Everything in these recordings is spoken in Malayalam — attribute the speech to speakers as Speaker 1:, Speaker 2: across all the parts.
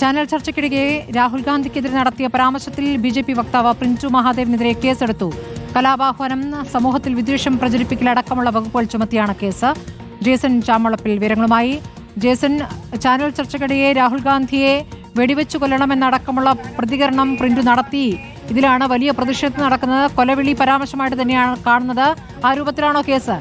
Speaker 1: ചാനൽ ചർച്ചയ്ക്കിടെ രാഹുൽ ഗാന്ധിക്കെതിരെ നടത്തിയ പരാമർശത്തിൽ ബി ജെ പി വക്താവ് പ്രിൻസു മഹാദേവിനെതിരെ കേസെടുത്തു. കലാപാഹ്വാനം സമൂഹത്തിൽ വിദ്വേഷം പ്രചരിപ്പിക്കലടക്കമുള്ള വകുപ്പുകൾ ചുമത്തിയാണ് കേസ്. ജേസൺ ചാമളപ്പിൽ വിവരങ്ങളുമായി. ജേസൺ ചാനൽ ചർച്ചയ്ക്കിടെ രാഹുൽ ഗാന്ധിയെ വെടിവെച്ചു കൊല്ലണമെന്നടക്കമുള്ള പ്രതികരണം പ്രിന്റു നടത്തി. ഇതിലാണ് വലിയ പ്രതിഷേധം നടക്കുന്നത്. കൊലവിളി പരാമർശമായിട്ട് തന്നെയാണ് കാണുന്നത്. ആ രൂപത്തിലാണോ case?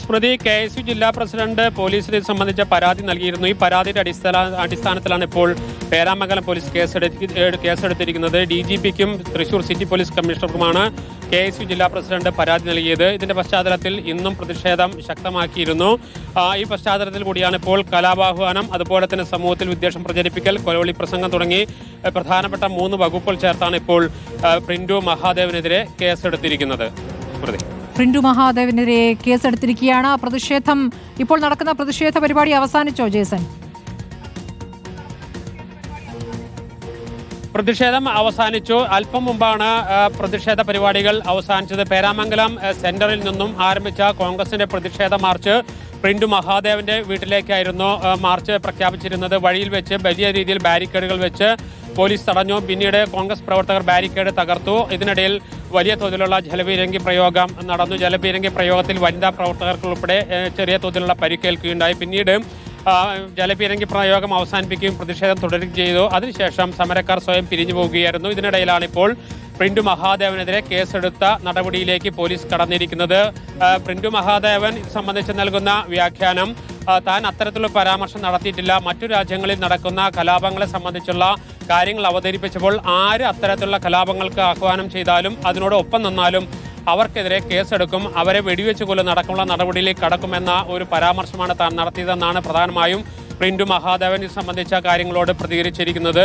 Speaker 2: Smriti K S U ജില്ലാ പ്രസിഡന്റ് പോലീസിനെ സംബന്ധിച്ച പരാതി നൽകിയിരുന്നു. ഈ പരാതിയുടെ അടിസ്ഥാന അടിസ്ഥാനത്തിലാണ് ഇപ്പോൾ പേരാമംഗലം പോലീസ് കേസെടുത്ത് കേസെടുത്തിരിക്കുന്നത്. ഡി ജി പിക്കും തൃശൂർ സിറ്റി പോലീസ് കമ്മീഷണർക്കുമാണ് കെ എസ് യു ജില്ലാ പ്രസിഡന്റ് പരാതി നൽകിയത്. ഇതിന്റെ പശ്ചാത്തലത്തിൽ ഇന്നും പ്രതിഷേധം ശക്തമാക്കിയിരുന്നു. ഈ പശ്ചാത്തലത്തിൽ കൂടിയാണ് ഇപ്പോൾ കലാപാഹ്വാനം അതുപോലെ തന്നെ സമൂഹത്തിൽ വിദ്വേഷം പ്രചരിപ്പിക്കൽ കൊലവിളി പ്രസംഗം തുടങ്ങി. പ്രധാനപ്പെട്ട മൂന്ന് വകുപ്പുകൾ ചേർത്താണ് ഇപ്പോൾ പ്രിൻഡു മഹാദേവനെതിരെ കേസെടുത്തിരിക്കുന്നത്. സ്മൃതി.
Speaker 1: പ്രിന്റു മഹാദേവിനെതിരെ കേസെടുത്തിരിക്കുകയാണ്. പ്രതിഷേധം ഇപ്പോൾ നടക്കുന്ന പ്രതിഷേധ പരിപാടി അവസാനിച്ചോ ജേസൻ?
Speaker 2: പ്രതിഷേധം അവസാനിച്ചു. അല്പം മുമ്പാണ് പ്രതിഷേധ പരിപാടികൾ അവസാനിച്ചത്. പേരാമംഗലം സെന്ററിൽ നിന്നും ആരംഭിച്ച കോൺഗ്രസിന്റെ പ്രതിഷേധ മാർച്ച് പ്രിന്റു മഹാദേവന്റെ വീട്ടിലേക്കായിരുന്നു മാർച്ച് പ്രഖ്യാപിച്ചിരുന്നത്. വഴിയിൽ വെച്ച് വലിയ രീതിയിൽ ബാരിക്കേഡുകൾ വെച്ച് പോലീസ് തടഞ്ഞു. പിന്നീട് കോൺഗ്രസ് പ്രവർത്തകർ ബാരിക്കേഡ് തകർത്തു. ഇതിനിടയിൽ വലിയ തോതിലുള്ള ജലപീരങ്കി പ്രയോഗം നടന്നു ജലപീരങ്കി പ്രയോഗത്തിൽ വനിതാ പ്രവർത്തകർക്ക് ഉൾപ്പെടെ ചെറിയ തോതിലുള്ള പരിക്കേൽക്കുകയുണ്ടായി. പിന്നീട് ജലപീരങ്കി പ്രയോഗം അവസാനിപ്പിക്കുകയും പ്രതിഷേധം തുടരുകയും ചെയ്തു. അതിനുശേഷം സമരക്കാർ സ്വയം പിരിഞ്ഞു പോവുകയായിരുന്നു ഇതിനിടയിലാണ് ഇപ്പോൾ പ്രിന്റു മഹാദേവനെതിരെ കേസെടുത്ത നടപടിയിലേക്ക് പോലീസ് കടന്നിരിക്കുന്നത്. പ്രിന്റു മഹാദേവൻ ഇത് സംബന്ധിച്ച് നൽകുന്ന വ്യാഖ്യാനം താൻ അത്തരത്തിലുള്ള പരാമർശം നടത്തിയിട്ടില്ല. മറ്റു രാജ്യങ്ങളിൽ നടക്കുന്ന കലാപങ്ങളെ സംബന്ധിച്ചുള്ള കാര്യങ്ങൾ അവതരിപ്പിച്ചപ്പോൾ ആര് അത്തരത്തിലുള്ള കലാപങ്ങൾക്ക് ആഹ്വാനം ചെയ്താലും അതിനോട് ഒപ്പം നിന്നാലും അവർക്കെതിരെ കേസെടുക്കും. അവരെ വെടിവെച്ച് കൊല്ലുന്ന അടക്കമുള്ള നടപടിയിലേക്ക് കടക്കുമെന്ന ഒരു പരാമർശമാണ് താൻ നടത്തിയതെന്നാണ് പ്രധാനമായും പ്രിന്റു മഹാദേവൻ സംബന്ധിച്ച കാര്യങ്ങളോട് പ്രതികരിച്ചിരിക്കുന്നത്.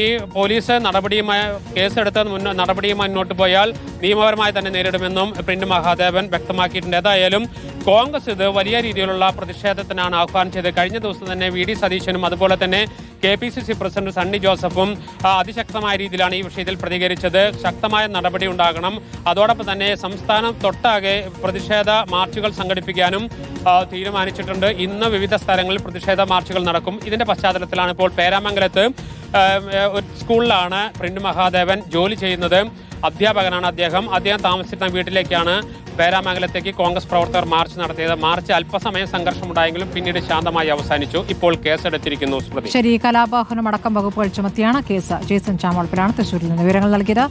Speaker 2: ഈ പോലീസ് നടപടിയുമായി കേസെടുത്ത നടപടിയുമായി മുന്നോട്ട് പോയാൽ നിയമപരമായി തന്നെ നേരിടുമെന്നും പ്രിന്റു മഹാദേവൻ വ്യക്തമാക്കിയിട്ടുണ്ട്. ഏതായാലും കോൺഗ്രസ് ഇത് വലിയ രീതിയിലുള്ള പ്രതിഷേധത്തിനാണ് ആഹ്വാനം ചെയ്തത്. കഴിഞ്ഞ ദിവസം തന്നെ വി ഡി സതീശനും അതുപോലെ തന്നെ K P C C president Sunny ജോസഫും അതിശക്തമായ രീതിയിലാണ് ഈ വിഷയത്തിൽ പ്രതികരിച്ചത്. ശക്തമായ നടപടി ഉണ്ടാകണം. അതോടൊപ്പം തന്നെ സംസ്ഥാനം തൊട്ടാകെ പ്രതിഷേധ മാർച്ചുകൾ സംഘടിപ്പിക്കാനും തീരുമാനിച്ചിട്ടുണ്ട്. ഇന്ന് വിവിധ സ്ഥലങ്ങളിൽ പ്രതിഷേധ മാർച്ചുകൾ നടക്കും. ഇതിന്റെ പശ്ചാത്തലത്തിലാണ് ഇപ്പോൾ പേരാമംഗലത്ത് ഒരു സ്കൂളിലാണ് പ്രിൻഡ് മഹാദേവൻ ജോലി ചെയ്യുന്നത്. അധ്യാപകനാണ് അദ്ദേഹം. അദ്ദേഹം താമസിച്ചിരുന്ന വീട്ടിലേക്കാണ് പേരാമംഗലത്തേക്ക് കോൺഗ്രസ് പ്രവർത്തകർ മാർച്ച് നടത്തിയത്. മാർച്ച് അല്പസമയം സംഘർഷമുണ്ടായെങ്കിലും പിന്നീട് ശാന്തമായി അവസാനിച്ചു. ഇപ്പോൾ കേസെടുത്തിരിക്കുന്നു സ്മൃതി
Speaker 1: ശരി കലാപാഹനം അടക്കം വകുപ്പുകൾ ചുമത്തിയാണ് കേസ്. ജേസൺ ചാമോളപ്പിലാണ് തൃശൂരിൽ നിന്ന് വിവരങ്ങൾ നൽകിയത്.